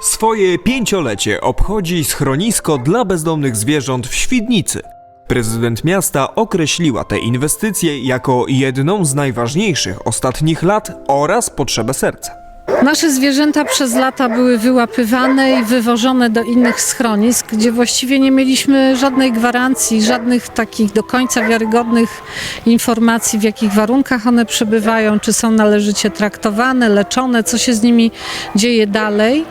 Swoje pięciolecie obchodzi schronisko dla bezdomnych zwierząt w Świdnicy. Prezydent miasta określiła te inwestycje jako jedną z najważniejszych ostatnich lat oraz potrzebę serca. Nasze zwierzęta przez lata były wyłapywane i wywożone do innych schronisk, gdzie właściwie nie mieliśmy żadnej gwarancji, żadnych takich do końca wiarygodnych informacji, w jakich warunkach one przebywają, czy są należycie traktowane, leczone, co się z nimi dzieje dalej.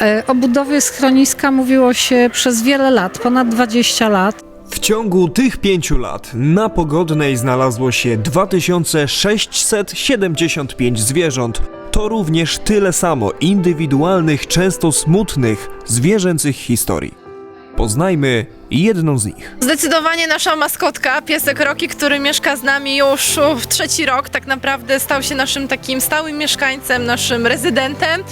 E, O budowie schroniska mówiło się przez wiele lat, ponad 20 lat. W ciągu tych pięciu lat na Pogodnej znalazło się 2675 zwierząt. To również tyle samo indywidualnych, często smutnych, zwierzęcych historii. Poznajmy jedną z nich. Zdecydowanie nasza maskotka, piesek Roki, który mieszka z nami już uf, trzeci rok, tak naprawdę stał się naszym takim stałym mieszkańcem, naszym rezydentem.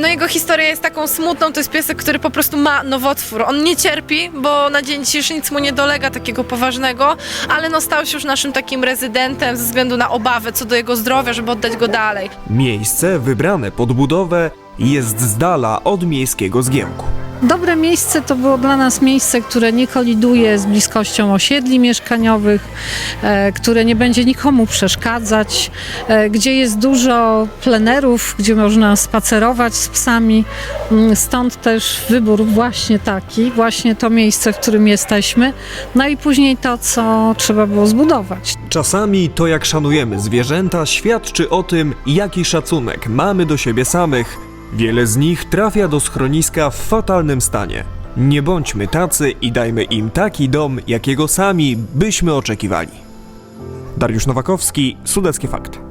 No jego historia jest taką smutną, to jest piesek, który po prostu ma nowotwór. On nie cierpi, bo na dzień dzisiejszy nic mu nie dolega takiego poważnego, ale no stał się już naszym takim rezydentem ze względu na obawę co do jego zdrowia, żeby oddać go dalej. Miejsce wybrane pod budowę jest z dala od miejskiego zgiełku. Dobre miejsce to było dla nas miejsce, które nie koliduje z bliskością osiedli mieszkaniowych, e, które nie będzie nikomu przeszkadzać, e, gdzie jest dużo plenerów, gdzie można spacerować z psami. Mm, Stąd też wybór właśnie taki, właśnie to miejsce, w którym jesteśmy. No i później to, co trzeba było zbudować. Czasami to, jak szanujemy zwierzęta, świadczy o tym, jaki szacunek mamy do siebie samych. Wiele z nich trafia do schroniska w fatalnym stanie. Nie bądźmy tacy i dajmy im taki dom, jakiego sami byśmy oczekiwali. Dariusz Nowakowski, Sudeckie Fakty.